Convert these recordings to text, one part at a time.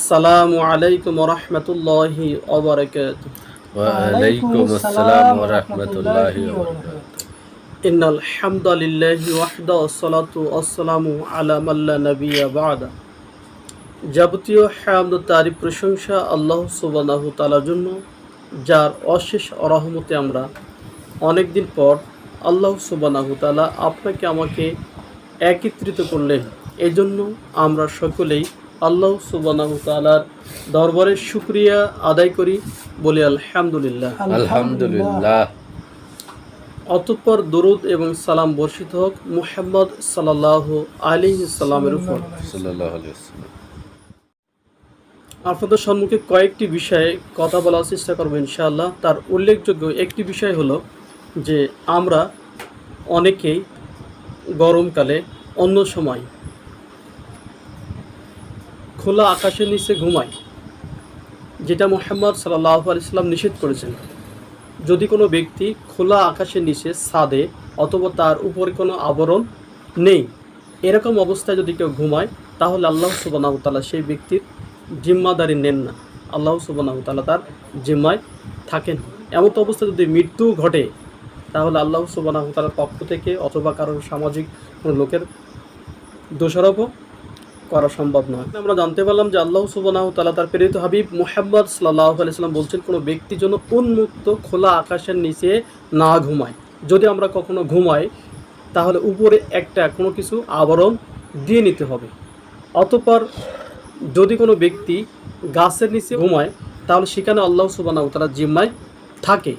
আসসালামু আলাইকুম রহমতুল্লাহি ওবরাকাত ওয়ালাইকুম আসসালাম ওয়া রাহমাতুল্লাহি ওয়া বারাকাতুহু। ইন্নাল হামদালিল্লাহি ওয়াহদা ওয়াসসালাতু ওয়াসসালামু আলা মাল্লা নাবিয়্যা বা'দা। যাবতীয় হামদ তারিফ প্রশংসা আল্লাহ সুবহানাহু তাআলার জন্য যার অশেষ রহমতে আমরা অনেক দিন পর আল্লাহ সুবহানাহু তাআলা আপনাকে আমাকে একত্রিত করলেন। এই জন্য আমরা সকলেই আল্লাহ সুবহানাহু তাআলার দরবারে শুকরিয়া আদায় করি বলি আলহামদুলিল্লাহ। আলহামদুলিল্লাহ। অতঃপর দরুদ এবং সালাম বর্ষিত হোক মুহাম্মদ সাল্লাহ আলী সাল্লামের উপর। আপনাদের সম্মুখে কয়েকটি বিষয়ে কথা বলার চেষ্টা করব ইনশাআল্লাহ। তার উল্লেখযোগ্য একটি বিষয় হলো যে আমরা অনেকেই গরমকালে অন্য সময় খোলা আকাশের নিচে ঘুমাই যেটা মোহাম্মদ সাল্লাহ আলিয়াল্লাম নিষেধ করেছেন। যদি কোনো ব্যক্তি খোলা আকাশের নিচে, ছাদে অথবা তার উপরে কোনো আবরণ নেই, এরকম অবস্থায় যদি কেউ ঘুমায়, তাহলে আল্লাহ সুবানাহ তালা সেই ব্যক্তির জিম্মাদারি নেন না। আল্লাহ সুবানাহ তালা তার জিম্মায় থাকেন। এমন অবস্থায় যদি মৃত্যু ঘটে, তাহলে আল্লাহ সুবানাহ তালার পক্ষ থেকে অথবা কারোর সামাজিক কোনো লোকের দোষারোপও করা সম্ভব নয়। আমরা জানতে পারলাম যে আল্লাহ সুবানাহ তালা তার প্রেরিত হাবিব মোহাম্মদ সাল্লাহ আলাইসাল্লাম বলছেন, কোনো ব্যক্তি যেন উন্মুক্ত খোলা আকাশের নিচে না ঘুমায়। যদি আমরা কখনো ঘুমাই, তাহলে উপরে একটা কোনো কিছু আবরণ দিয়ে নিতে হবে। অতপর যদি কোনো ব্যক্তি গাছের নিচে ঘুমায়, তাহলে সেখানে আল্লাহ সুবানাহ তালা জিম্মায় থাকে।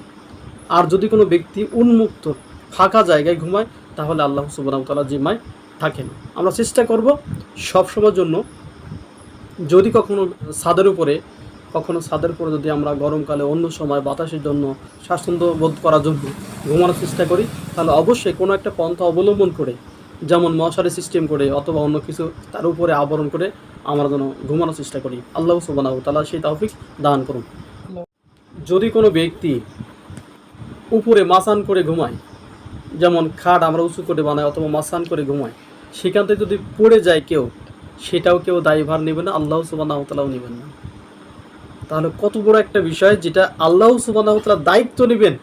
আর যদি কোনো ব্যক্তি উন্মুক্ত ফাঁকা জায়গায় ঘুমায়, তাহলে আল্লাহ সুবানাহ তালা জিম্মায় থাকেন। আমরা চেষ্টা করব সবসময়ের জন্য যদি কখনো ছাদের উপরে, কখনো ছাদের উপরে যদি আমরা গরমকালে অন্য সময় বাতাসের জন্য স্বাচ্ছন্দ্য বোধ করার জন্য ঘুমানোর চেষ্টা করি, তাহলে অবশ্যই কোনো একটা পন্থা অবলম্বন করে, যেমন মশারি সিস্টেম করে অথবা অন্য কিছু তার উপরে আবরণ করে আমরা যেন ঘুমানোর চেষ্টা করি। আল্লাহ সুবানাহ তালা সেই তৌফিক দান করুন। যদি কোনো ব্যক্তি উপরে মাসান করে ঘুমায়, যেমন খাট আমরা উঁচু করে বানাই অথবা মাসান করে ঘুমাই সেখান থেকে যদি পড়ে যায় কেউ, সেটাও কেউ দায়ভার নেবে না, আল্লাহ সুবানাহতালাও নেবেন না। তাহলে কত বড় একটা বিষয় যেটা আল্লাহ সুবানাহতালা দায়িত্ব নেবেন,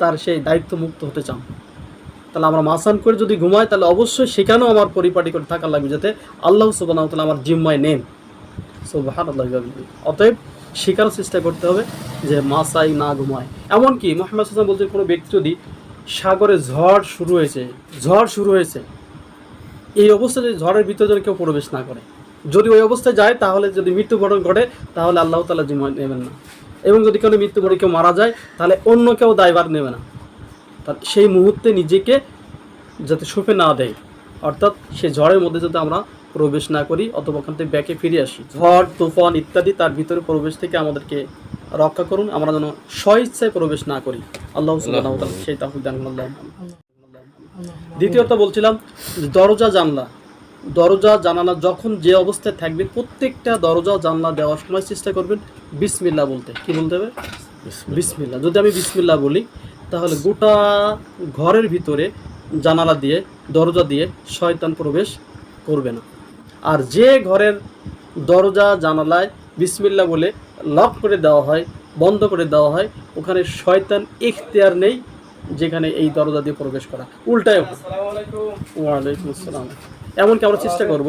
তার সেই দায়িত্ব মুক্ত হতে চান। তাহলে আমরা মাসান করে যদি ঘুমাই, তাহলে অবশ্যই সেখানেও আমার পরিপাটি করে থাকা লাগবে যাতে আল্লাহ সুবানাহতালা আমার জিম্মায় নেন। সুবাহান আল্লাহ অতএব শেখার চেষ্টা করতে হবে যে মাসাই না ঘুমায়। এমনকি মোহাম্মদ হাসান বলছেন কোনো ব্যক্তি যদি সাগরে ঝড় শুরু হয়েছে, ঝড় শুরু হয়েছে এই অবস্থায় ঝড়ের ভিতরে যেন কেউ প্রবেশ না করে, যদি ওই অবস্থায় যায়, তাহলে যদি মৃত্যুবরণ ঘটে, তাহলে আল্লাহ তালা জিম্মা নেবেন না। এবং যদি কোনো মৃত্যুবরণ কেউ মারা যায়, তাহলে অন্য কেউ দায়ভার নেবে না। তা সেই মুহূর্তে নিজেকে যাতে সুপে না দেয়, অর্থাৎ সেই ঝড়ের মধ্যে যাতে আমরা প্রবেশ না করি, অথবা ওখান থেকে ব্যাকে ফিরে আসি, ঝড়, তুফান ইত্যাদি তার ভিতরে প্রবেশ থেকে আমাদেরকে রক্ষা করুন, আমরা যেন স্বইচ্ছায় প্রবেশ না করি। আল্লাহ সেই আল্লাহ দ্বিতীয়ত বলছিলাম দরজা জানলা। দরজা জানালা যখন যে অবস্থায় থাকবে প্রত্যেকটা দরজা জানলা দেওয়ার সময় চেষ্টা করবেন বিসমিল্লা বলতে। কি বলতে হবে? বিসমিল্লা যদি আমি বিসমিল্লা বলি তাহলে গোটা ঘরের ভিতরে জানালা দিয়ে দরজা দিয়ে শয়তান প্রবেশ করবে না। আর যে ঘরের দরজা জানালায় বিসমিল্লা বলে লক করে দেওয়া হয় বন্ধ করে দেওয়া হয় ওখানে শয়তান ইখতিয়ার নেই যেখানে এই দরজা দিয়ে প্রবেশ করা। উল্টায় ওয়ালাইকুম আসসালাম। এমনকি আমরা চেষ্টা করব।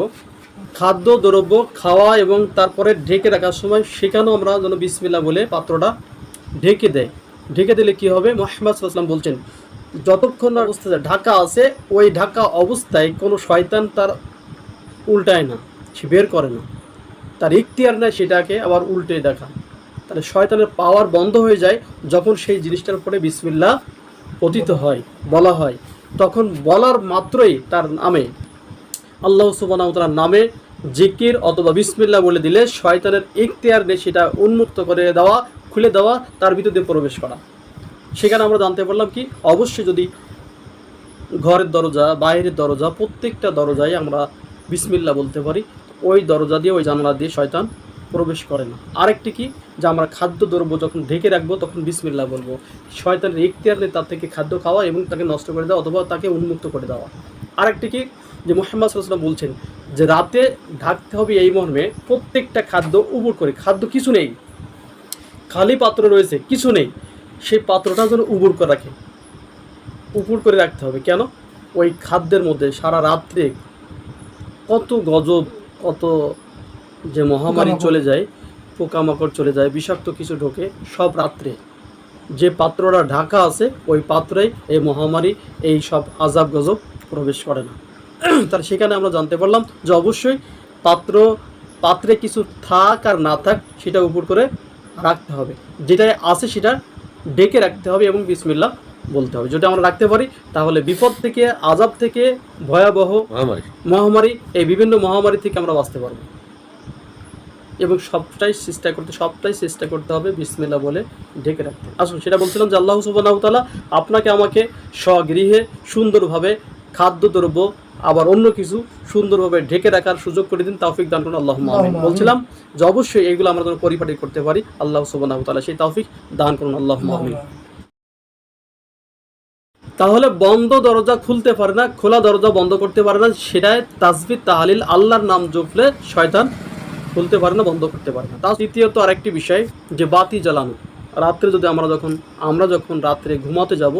খাদ্য, দ্রব্য, খাওয়া এবং তারপরে ঢেকে রাখার সময় সেখানেও আমরা যেন বিসমিল্লা বলে পাত্রটা ঢেকে দেয় ঢেকে দিলে কি হবে? মোহাম্মদ সাল্লাম বলছেন, যতক্ষণ না অবস্থায় ঢাকা আছে, ওই ঢাকা অবস্থায় কোনো শয়তান তার উল্টায় না। সে বের করে না। তার ইখতিয়ার নেয় সেটাকে আবার উল্টে দেখা। তাহলে শয়তানের পাওয়ার বন্ধ হয়ে যায় যখন সেই জিনিসটার উপরে বিসমিল্লা পতিত হয়, বলা হয়। তখন বলার মাত্রই তার নামে, আল্লাহ সুবানার নামে জিকির অথবা বিসমিল্লা বলে দিলে শয়তানের ইখতিয়ার নেই সেটা উন্মুক্ত করে দেওয়া, খুলে দেওয়া, তার ভিতর দিয়ে প্রবেশ করা। সেখানে আমরা জানতে পারলাম কি, অবশ্যই যদি ঘরের দরজা, বাইরের দরজা, প্রত্যেকটা দরজায় আমরা বিসমিল্লা বলতে পারি। ওই দরজা দিয়ে, ওই জানলা দিয়ে শয়তান প্রবেশ করে না আরেকটি কি? যে আমরা খাদ্য দ্রব্য যখন ঢেকে রাখব, তখন বিসমিল্লা বলব। শয়তানের ইখতিয়ার নেই তার থেকে খাদ্য খাওয়া এবং তাকে নষ্ট করে দেওয়া অথবা তাকে উন্মুক্ত করে দেওয়া। আরেকটি কি? যে মোহাম্মদ সাল্লাম বলছেন যে রাতে ঢাকতে হবে এই মর্মে প্রত্যেকটা খাদ্য উপর করে। খাদ্য কিছু নেই। খালি পাত্র রয়েছে, কিছু নেই। সেই পাত্রটা যেন উবুর করে রাখে। উপর করে রাখতে হবে। কেন? ওই খাদ্যের মধ্যে সারা রাত্রে কত গজব, কত যে মহামারী চলে যায় পোকামাকড় চলে যায় বিষাক্ত কিছু ঢোকে সব রাত্রে। যে পাত্রটা ঢাকা আছে ওই পাত্রেই এই মহামারী এই সব আজাব গজব প্রবেশ করে না। তার সেখানে আমরা জানতে পারলাম যে অবশ্যই পাত্র পাত্রে কিছু থাক আর না থাক সেটা উপর করে রাখতে হবে। যেটা আছে সেটা ডেকে রাখতে হবে এবং বিসমিল্লা বলতে হবে। যদি আমরা রাখতে পারি তাহলে বিপদ থেকে আজাব থেকে ভয়াবহ মহামারী। মহামারী এই বিভিন্ন মহামারী থেকে আমরা বাঁচতে পারব। এবং সবটাই চেষ্টা করতে সবটাই চেষ্টা করতে হবে বিসমিল্লা বলে ঢেকে রাখতে। আসুন সেটা বলছিলাম যে আল্লাহ সুবাহ আপনাকে আমাকে স্বগৃহে সুন্দরভাবে খাদ্যদ্রব্য আবার অন্য কিছু সুন্দরভাবে ঢেকে রাখার সুযোগ করে দিন তাওফিক দান করুন আল্লাহ বলছিলাম যে অবশ্যই এইগুলো আমরা যেন পরিপাটি করতে পারি আল্লাহ সুবাহ সেই তাওফিক দান করুন আল্লাহ আমিন। তাহলে বন্ধ দরজা খুলতে পারে না খোলা দরজা বন্ধ করতে পারে না সেটাই তাসবির তাহালিল আল্লাহর নাম জপলে শয়তান খুলতে পারে না বন্ধ করতে পারে না। তার দ্বিতীয়ত আরেকটি বিষয় যে বাতি জ্বালানো। রাত্রে যদি আমরা যখন আমরা যখন রাত্রে ঘুমাতে যাব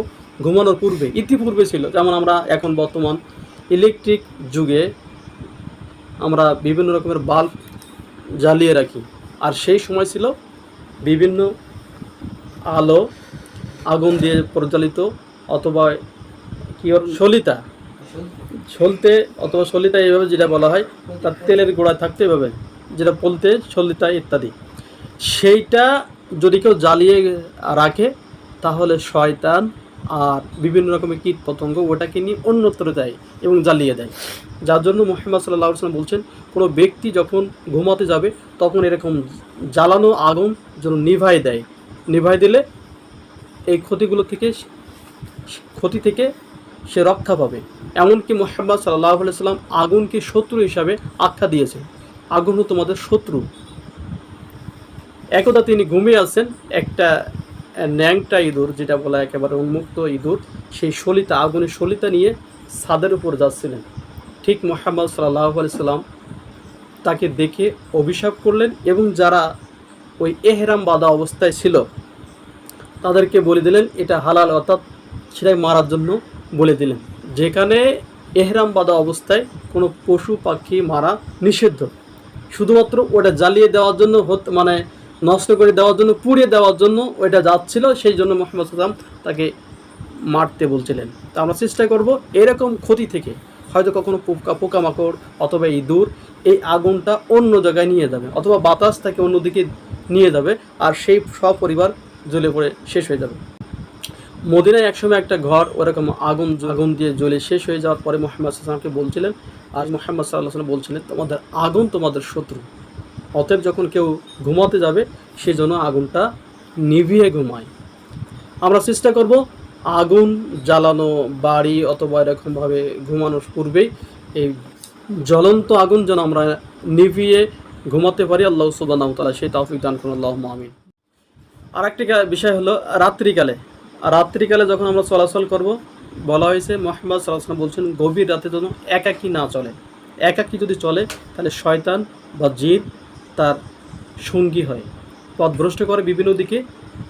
ঘুমানোর পূর্বে ইতিপূর্বে ছিল যেমন আমরা এখন বর্তমান ইলেকট্রিক যুগে আমরা বিভিন্ন রকমের বাল্ব জ্বালিয়ে রাখি। আর সেই সময় ছিল বিভিন্ন আলো আগুন দিয়ে প্রজ্বলিত অথবা কি সলিতা। সলতে। অথবা সলিতা এইভাবে যেটা বলা হয় তার তেলের গোড়ায় থাকতে এভাবে। যেটা বলতে সলিতা ইত্যাদি। সেইটা যদি কেউ জ্বালিয়ে রাখে, তাহলে শয়তান আর বিভিন্ন রকমের কীট পতঙ্গ ওটাকে নিয়ে অন্যত্র দেয় এবং জ্বালিয়ে দেয়। যার জন্য মোহাম্মদ সাল্লাহ সাল্লাম বলছেন, কোনো ব্যক্তি যখন ঘুমাতে যাবে, তখন এরকম জ্বালানো আগুন যেন নিভাই দেয়। নিভাই দিলে এই ক্ষতিগুলো থেকে ক্ষতি থেকে সে রক্ষা পাবে। এমনকি মোহাম্মদ সাল্লাহ সাল্লাম আগুনকে শত্রু হিসাবে আখ্যা দিয়েছেন আগুন তোমাদের শত্রু। একদা তিনি ঘুমিয়ে আছেন, একটা ন্যাংটা ইঁদুর, যেটা বলা একেবারে উন্মুক্ত ইঁদুর, সেই সলিতা আগুনের সলিতা নিয়ে ছাদের উপর যাচ্ছিলেন। ঠিক মোহাম্মদ সাল্লাহ সাল্লাম তাকে দেখে অভিশাপ করলেন এবং যারা ওই এহরাম বাঁধা অবস্থায় ছিল, তাদেরকে বলে দিলেন, এটা হালাল, অর্থাৎ সেটাই মারার জন্য বলে দিলেন। যেখানে এহরাম বাঁধা অবস্থায় কোনো পশু পাখি মারা নিষিদ্ধ। শুধুমাত্র ওটা জ্বালিয়ে দেওয়ার জন্য মানে নষ্ট করে দেওয়ার জন্য পুড়িয়ে দেওয়ার জন্য ওইটা যাচ্ছিল, সেই জন্য মোহাম্মদ সাল্লাম তাকে মারতে বলছিলেন। তা আমরা চেষ্টা করব এরকম ক্ষতি থেকে হয়তো কখনো পোকা পোকামাকড় অথবা ইঁদুর এই আগুনটা অন্য জায়গায় নিয়ে যাবে অথবা বাতাস তাকে অন্যদিকে নিয়ে যাবে আর সেই সপরিবার জ্বলে পড়ে শেষ হয়ে যাবে। মদিনায় একসময় একটা ঘর ওরকম আগুন আগুন দিয়ে জ্বলে শেষ হয়ে যাওয়ার পরে মোহাম্মদ সাল্লামকে বলছিলেন, আর মোহাম্মদ সাল্লাহ সাল্লাম বলছিলেন, তোমাদের আগুন তোমাদের শত্রু। অতএব যখন কেউ ঘুমাতে যাবে সেজন্য আগুনটা নিভিয়ে ঘুমায়। আমরা চেষ্টা করব আগুন জ্বালানো, বাড়ি অথবা এরকমভাবে ঘুমানোর পূর্বেই এই জ্বলন্ত আগুন যেন আমরা নিভিয়ে ঘুমাতে পারি। আল্লাহ তালা সেই তৌফিক দান করুন। আল্লাহ আমিন। আর একটি বিষয় হলো রাত্রিকালে। রাত্রিকালে যখন আমরা চলাচল করব, বলা হয়েছে মোহাম্মদ সাল্লাহ বলছেন, গভীর রাতে যেন একাকী না চলে। একাকী যদি চলে, তাহলে শয়তান বা জিন তার সঙ্গী হয়, পথভ্রষ্ট করে বিভিন্ন দিকে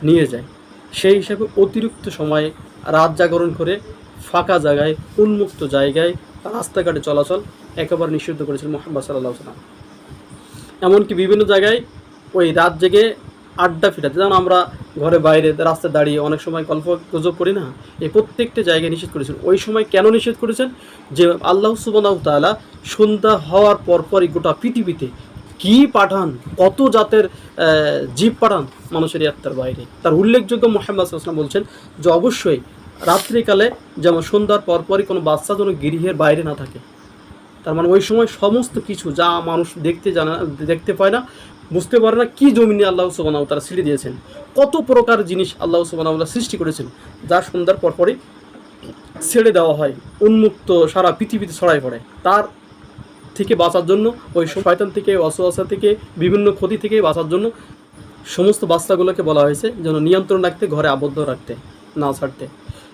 নিয়ে যায়। সেই হিসাবে অতিরিক্ত সময়ে রাত জাগরণ করে ফাঁকা জায়গায়, উন্মুক্ত জায়গায় রাস্তাঘাটে চলাচল একেবারে নিষিদ্ধ করেছেন মোহাম্মদ সাল্লাহ সাল্লাম এমনকি বিভিন্ন জায়গায় ওই রাত জেগে আড্ডা ফিরাতে যেমন আমরা ঘরে বাইরে রাস্তায় দাঁড়িয়ে অনেক সময় গল্প গুজব করি না, এই প্রত্যেকটা জায়গায় নিষেধ করেছেন। ওই সময় কেন নিষেধ করেছেন? যে আল্লাহ সুবাহ তাআলা সন্ধ্যা হওয়ার পরপরই গোটা পৃথিবীতে কি পাঠান, কত জাতের জীব পাঠান মানুষের আত্মার বাইরে। তার উল্লেখযোগ্য মোহাম্মদ আসলাম বলছেন যে অবশ্যই রাত্রিকালে যেমন সন্ধ্যার পরপরই কোনো বাচ্চা যেন গৃহের বাইরে না থাকে, তার মানে ওই সময় সমস্ত কিছু যা মানুষ দেখতে জানা, দেখতে পায় না বুঝতে পারে না কি জমিনে আল্লাহ সুবাহ তারা ছিঁড়ে দিয়েছেন। কত প্রকার জিনিস আল্লাহ সুবাহ সৃষ্টি করেছেন, যা সন্ধ্যার পরপরই ছেড়ে দেওয়া হয়, উন্মুক্ত সারা পৃথিবীতে ছড়াই পড়ে। তার থেকে বাঁচার জন্য, ওই শয়তান থেকে অসুয়াশা থেকে, বিভিন্ন ক্ষতি থেকে বাঁচার জন্য সমস্ত বাচ্চাগুলোকে বলা হয়েছে, যেন নিয়ন্ত্রণ রাখতে, ঘরে আবদ্ধ রাখতে, না ছাড়তে।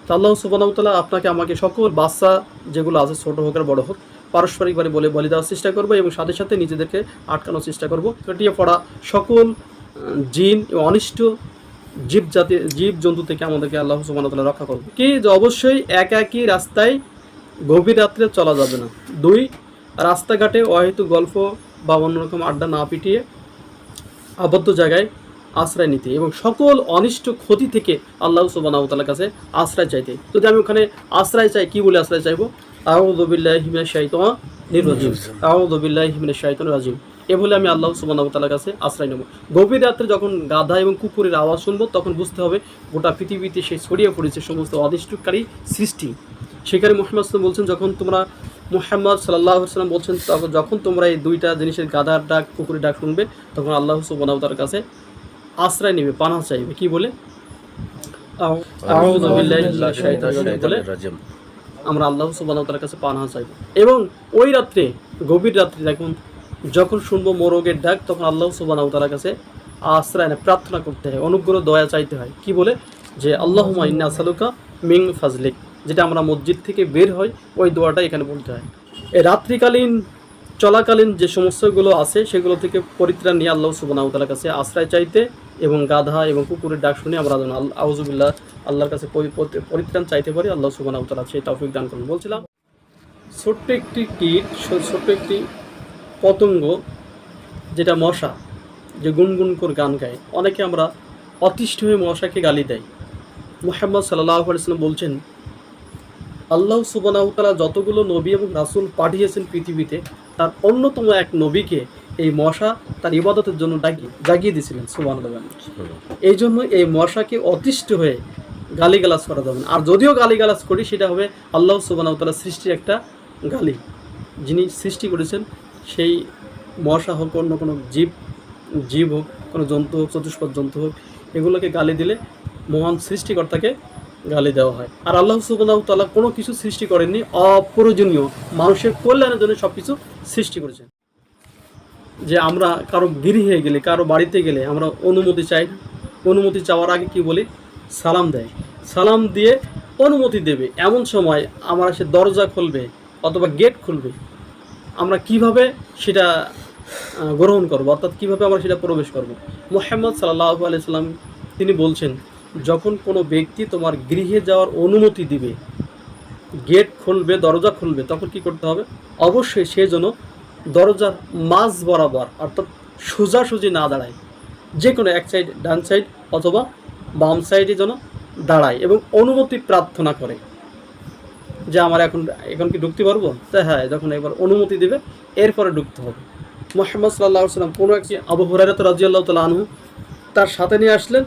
তো আল্লাহ সুবাহতাল্লাহ আপনাকে, আমাকে সকল বাচ্চা যেগুলো আছে, ছোটো হোক আর বড় হোক পারস্পরিকভাবে বলে বলে দেওয়ার চেষ্টা করব এবং সাথে সাথে নিজেদেরকে আটকানোর চেষ্টা করব। কাটিয়ে পড়া সকল জিন এবং অনিষ্ট জীব জাতি, জীব জন্তু থেকে আমাদেরকে আল্লাহ সুবাহতাল্লাহ রক্ষা করবে কি যে অবশ্যই এক একই রাস্তায় গভীর রাত্রে চলা যাবে না। দুই, রাস্তাঘাটে অহেতু গল্প বা অন্যরকম আড্ডা না পিটিয়ে আবদ্ধ জায়গায় আশ্রয় নিতে এবং সকল অনিষ্ট ক্ষতি থেকে আল্লাহ সুবাহতালার কাছে আশ্রয় চাইতে। যদি আমি ওখানে আশ্রয় চাই, কি বলে আশ্রয় চাইব? শাহিতমা শাহিতন রাজিম। এ বলে আমি আল্লাহ কাছে আশ্রয় নেব। গভীর রাত্রে যখন গাধা এবং কুকুরের আওয়াজ শুনব তখন বুঝতে হবে গোটা পৃথিবীতে সে ছড়িয়ে পড়েছে সমস্ত সৃষ্টি। সেখানে মোহাম্মদ বলছেন যখন তোমরা মোহাম্মদ সাল্লাহ সাল্লাম বলছেন তখন যখন তোমরা এই দুইটা জিনিসের গাধার ডাক কুকুরের ডাক শুনবে তখন আল্লাহ কাছে আশ্রয় নেবে পানা চাইবে। কি বলে? বিল্লাহি রাজিম। আমরা আল্লাহ সুবাহতার কাছে পানা চাইব। এবং ওই রাত্রে, গভীর রাত্রে দেখুন, যখন শুনব মোরগের ডাক, তখন আল্লাহ সুবাহতার কাছে আশ্রয় নেয়, প্রার্থনা করতে হয়, অনুগ্রহ, দয়া চাইতে হয়। কি বলে? যে আল্লাহ ইন্না সালুকা মিং ফাজলিক যেটা আমরা মসজিদ থেকে বের হয় ওই দোয়াটা এখানে বলতে হয়। এই রাত্রিকালীন, চলাকালীন যে সমস্যাগুলো আছে, সেগুলো থেকে পরিত্রাণ নিয়ে আল্লাহ সুবাহতালার কাছে আশ্রয় চাইতে এবং গাধা এবং কুকুরের ডাক শুনে আমরা যেন আউজুবিল্লাহ আল্লাহর কাছে পরি- পরি- পরিত্রাণ চাইতে পারি। আল্লাহ সুবাহতালা সেই তৌফিক দান করুন। বলছিলাম, ছোট্ট একটি কীট ছোট্ট একটি পতঙ্গ যেটা মশা, যে গুনগুন করে গান গায়। অনেকে আমরা অতিষ্ঠ হয়ে মশাকে গালি দেয়। মুহাম্মদ সাল্লাহ আলাইসাল্লাম বলছেন, আল্লাহ সুবান সুবানাহতালা যতগুলো নবী এবং রাসুল পাঠিয়েছেন পৃথিবীতে, তার অন্যতম এক নবীকে এই মশা তার ইবাদতের জন্য ডাকি জাগিয়ে দিয়েছিলেন সুবান এই জন্য এই মশাকে অতিষ্ঠ হয়ে গালিগালাজ করা যাবে না। আর যদিও গালিগালাজ করি সেটা হবে আল্লাহ সুবানাহতালা সৃষ্টির একটা গালি। যিনি সৃষ্টি করেছেন সেই মশা হোক অন্য কোনো জীব জীব হোক কোনো জন্তু হোক চতুষ্পদ জন্তু হোক এগুলোকে গালি দিলে মহান সৃষ্টিকর্তাকে গালি দেওয়া হয়। আর আল্লাহ সুবাহ তাল্লাহ কোনো কিছু সৃষ্টি করেননি অপ্রয়োজনীয়। মানুষের কল্যাণের জন্য সব কিছু সৃষ্টি করেছেন। যে আমরা কারও গৃহে গেলে, কারও বাড়িতে গেলে আমরা অনুমতি চাই। অনুমতি চাওয়ার আগে কি বলি? সালাম দেয়। সালাম দিয়ে অনুমতি দেবে। এমন সময় আমরা সে দরজা খুলবে অথবা গেট খুলবে। আমরা কীভাবে সেটা গ্রহণ করব? অর্থাৎ কীভাবে আমরা সেটা প্রবেশ করব? মোহাম্মদ সাল্লাহ আলাইসাল্লাম তিনি বলছেন, যখন কোনো ব্যক্তি তোমার গৃহে যাওয়ার অনুমতি দিবে গেট খুলবে, দরজা খুলবে, তখন কি করতে হবে? অবশ্যই সে যেন দরজার মাঝ বরাবর অর্থাৎ সোজাসুজি না দাঁড়ায়। যে কোনো এক সাইড ডান সাইড অথবা বাম সাইডে যেন দাঁড়ায় এবং অনুমতি প্রার্থনা করে। যে আমার এখন এখন কি ঢুকতে পারব? তা হ্যাঁ যখন একবার অনুমতি দেবে, এরপরে ঢুকতে হবে। মোহাম্মদ সাল্লাহ সাল্লাম কোনো একটি আবু হুরাইরাত রাজিয়াল্লাহ তাল আনহু তার সাথে নিয়ে আসলেন।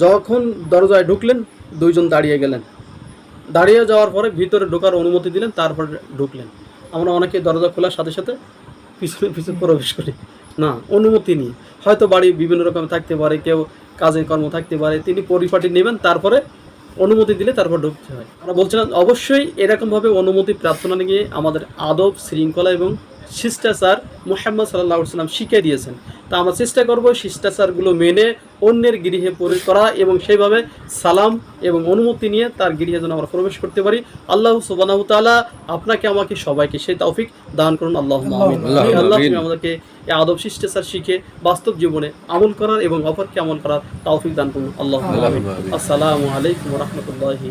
যখন দরজায় ঢুকলেন, দুইজন দাঁড়িয়ে গেলেন। দাঁড়িয়ে যাওয়ার পরে ভিতরে ঢোকার অনুমতি দিলেন, তারপরে ঢুকলেন। আমরা অনেকে দরজা খোলার সাথে সাথে পিছনে পিছনে প্রবেশ করি। না, অনুমতি নিয়ে হয়তো বাড়ি বিভিন্ন রকম থাকতে পারে, কেউ কাজের কর্ম থাকতে পারে, তিনি পরিপাটি নেবেন, তারপরে অনুমতি দিলে তারপর ঢুকতে হয়। আমরা বলছিলাম, অবশ্যই এরকমভাবে অনুমতি প্রার্থনা নিয়ে আমাদের আদব, শৃঙ্খলা এবং শিষ্টাচার মোহাম্মদ সাল্লাহ সাল্লাম শিখিয়ে দিয়েছেন। তা আমরা চেষ্টা করব শিষ্টাচারগুলো মেনে অন্যের গৃহে প্রবেশ করা এবং সেইভাবে সালাম এবং অনুমতি নিয়ে তার গৃহে যেন আমরা প্রবেশ করতে পারি। আল্লাহ সুবানাহ তাআলা আপনাকে আমাকে সবাইকে সেই তৌফিক দান করুন। আল্লাহ আল্লাহ আমাদেরকে এই আদব শিষ্টাচার শিখে বাস্তব জীবনে আমল করার এবং অপরকে আমল করার তৌফিক দান করুন। আল্লাহ আসসালামু আলাইকুম রহমতুল্লাহি